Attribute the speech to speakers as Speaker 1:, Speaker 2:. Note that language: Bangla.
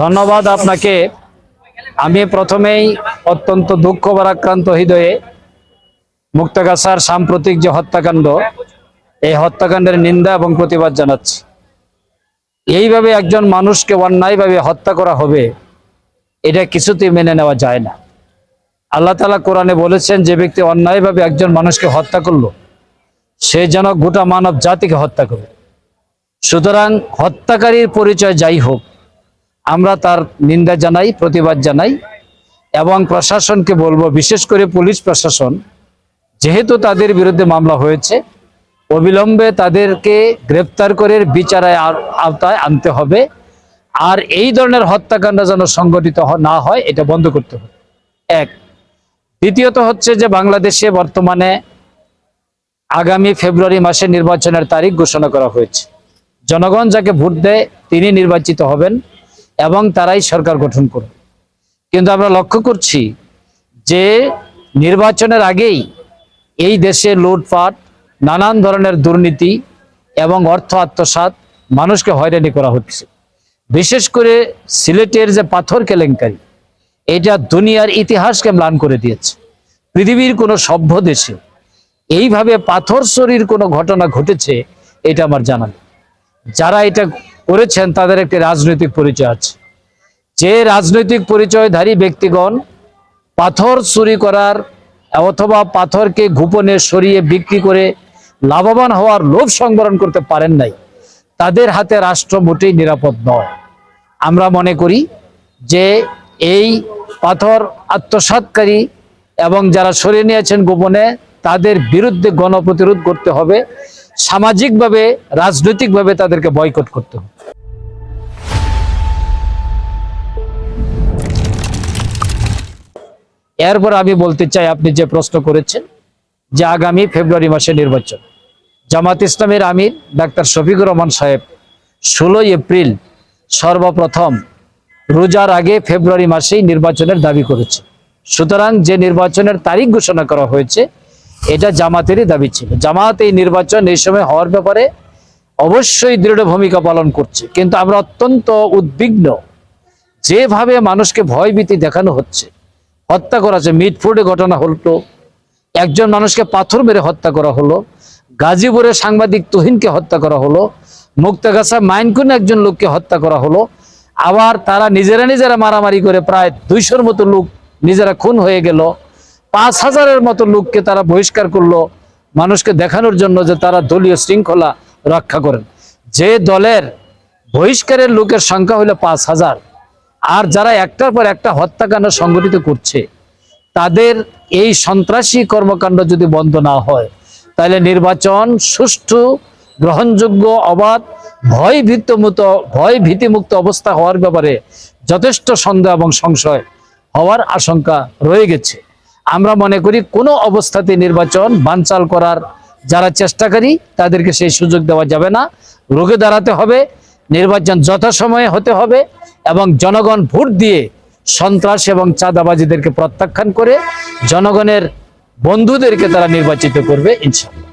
Speaker 1: ধন্যবাদ আপনাকে। আমি প্রথমেই অত্যন্ত দুঃখ ভারাক্রান্ত হৃদয়ে মুক্তাগাছার সাম্প্রতিক যে হত্যাকাণ্ড, এই হত্যাকাণ্ডের নিন্দা এবং প্রতিবাদ জানাচ্ছি। এইভাবে একজন মানুষকে অন্যায়ভাবে হত্যা করা হবে, এটা কিছুতেই মেনে নেওয়া যায় না। আল্লাহ তালা কোরআনে বলেছেন, যে ব্যক্তি অন্যায়ভাবে একজন মানুষকে হত্যা করল, সে যেন গোটা মানব জাতিকে হত্যা করবে। সুতরাং হত্যাকারীর পরিচয় যাই হোক আমরা তার নিন্দা জানাই, প্রতিবাদ জানাই এবং প্রশাসনকে বলব, বিশেষ করে পুলিশ প্রশাসন, যেহেতু তাদের বিরুদ্ধে মামলা হয়েছে, অবিলম্বে তাদেরকে গ্রেপ্তার করে বিচারের আওতায় আনতে হবে। আর এই ধরনের হত্যাকাণ্ড যেন সংগঠিত না হয়, এটা বন্ধ করতে হবে। এক। দ্বিতীয়ত হচ্ছে যে বাংলাদেশে বর্তমানে আগামী ফেব্রুয়ারি মাসে নির্বাচনের তারিখ ঘোষণা করা হয়েছে। জনগণ যাকে ভোট দেয়, তিনি নির্বাচিত হবেন। এবং তারাই সরকার গঠন করবে। কিন্তু আমরা লক্ষ্য করছি যে নির্বাচনের আগেই এই দেশে লুটপাট, নানান ধরনের দুর্নীতি এবং অর্থ আত্মসাৎ মানুষকে হয়রানি করা হচ্ছে। বিশেষ করে সিলেটের যে পাথর কেলেঙ্কারি, এটা দুনিয়ার ইতিহাসকে ম্লান করে দিয়েছে। পৃথিবীর কোনো সভ্য দেশে এইভাবে পাথর চুরির কোনো ঘটনা ঘটেছে, এটা আমার জানা যারা এটা করেছেন, তাদের একটি রাজনৈতিক পরিচয় আছে। যে রাজনৈতিক পরিচয়ধারী ব্যক্তিগণ পাথর চুরি করার অথবা পাথরকে গোপনে সরিয়ে বিক্রি করে লাভবান হওয়ার লোভ সংবরণ করতে পারেন নাই, তাদের হাতে রাষ্ট্র মোটেই নিরাপদ নয়। আমরা মনে করি যে এই পাথর আত্মসাৎকারী এবং যারা সরিয়ে নিয়েছেন গোপনে, তাদের বিরুদ্ধে গণপ্রতিরোধ করতে হবে। সামাজিকভাবে, রাজনৈতিকভাবে তাদেরকে বয়কট করতে হবে। এরপর আমি বলতে চাই, আপনি যে প্রশ্ন করেছেন যে আগামী ফেব্রুয়ারি মাসে নির্বাচন, জামাত ইসলামের আমির ডাক্তার শফিকুর রহমান সাহেব ষোলোই এপ্রিল সর্বপ্রথম রোজার আগে ফেব্রুয়ারি মাসেই নির্বাচনের দাবি করেছে সুতরাং যে নির্বাচনের তারিখ ঘোষণা করা হয়েছে এটা জামাতেরই দাবি ছিল। জামাত এই নির্বাচন এই সময় হওয়ার ব্যাপারে অবশ্যই দৃঢ় ভূমিকা পালন করছে। কিন্তু আমরা অত্যন্ত উদ্বিগ্ন যেভাবে মানুষকে ভয়ভীতি দেখানো হচ্ছে। হত্যা করা হচ্ছে। মিটফুডে ঘটনা হলো, একজন মানুষকে পাথর মেরে হত্যা করা হলো গাজীপুরে সাংবাদিক তুহিনকে হত্যা করা হলো, মুক্তাগাছা মাইনকুনে একজন লোককে হত্যা করা হলো, আবার তারা নিজেরা নিজেরা মারামারি করে প্রায় দুইশোর মতো লোক নিজেরা খুন হয়ে গেল। পাঁচ হাজারের মতো লোককে তারা বহিষ্কার করল, মানুষকে দেখানোর জন্য যে তারা দলীয় শৃঙ্খলা রক্ষা করেন। যে দলের বহিষ্কারের লোকের সংখ্যা হলো পাঁচ হাজার। আর যারা একটার পর একটা হত্যাকাণ্ড সংগঠিত করছে, তাদের এই সন্ত্রাসী কর্মকাণ্ড যদি বন্ধ না হয়, তাহলে নির্বাচন সুষ্ঠু, গ্রহণযোগ্য, অবাধ ভয় ভীতমুক্ত ভয় ভীতিমুক্ত অবস্থা হওয়ার ব্যাপারে যথেষ্ট সন্দেহ এবং সংশয় হওয়ার আশঙ্কা রয়ে গেছে। আমরা মনে করি কোনো অবস্থাতে নির্বাচন বানচাল করার যারা চেষ্টাকারী, তাদেরকে সেই সুযোগ দেওয়া যাবে না। রোগে দাঁড়াতে হবে, নির্বাচন যথাসময়ে হতে হবে এবং জনগণ ভোট দিয়ে সন্ত্রাস এবং চাঁদাবাজিদেরকে প্রত্যাখ্যান করে জনগণের বন্ধুদেরকে তারা নির্বাচিত করবে ইনশাল্লাহ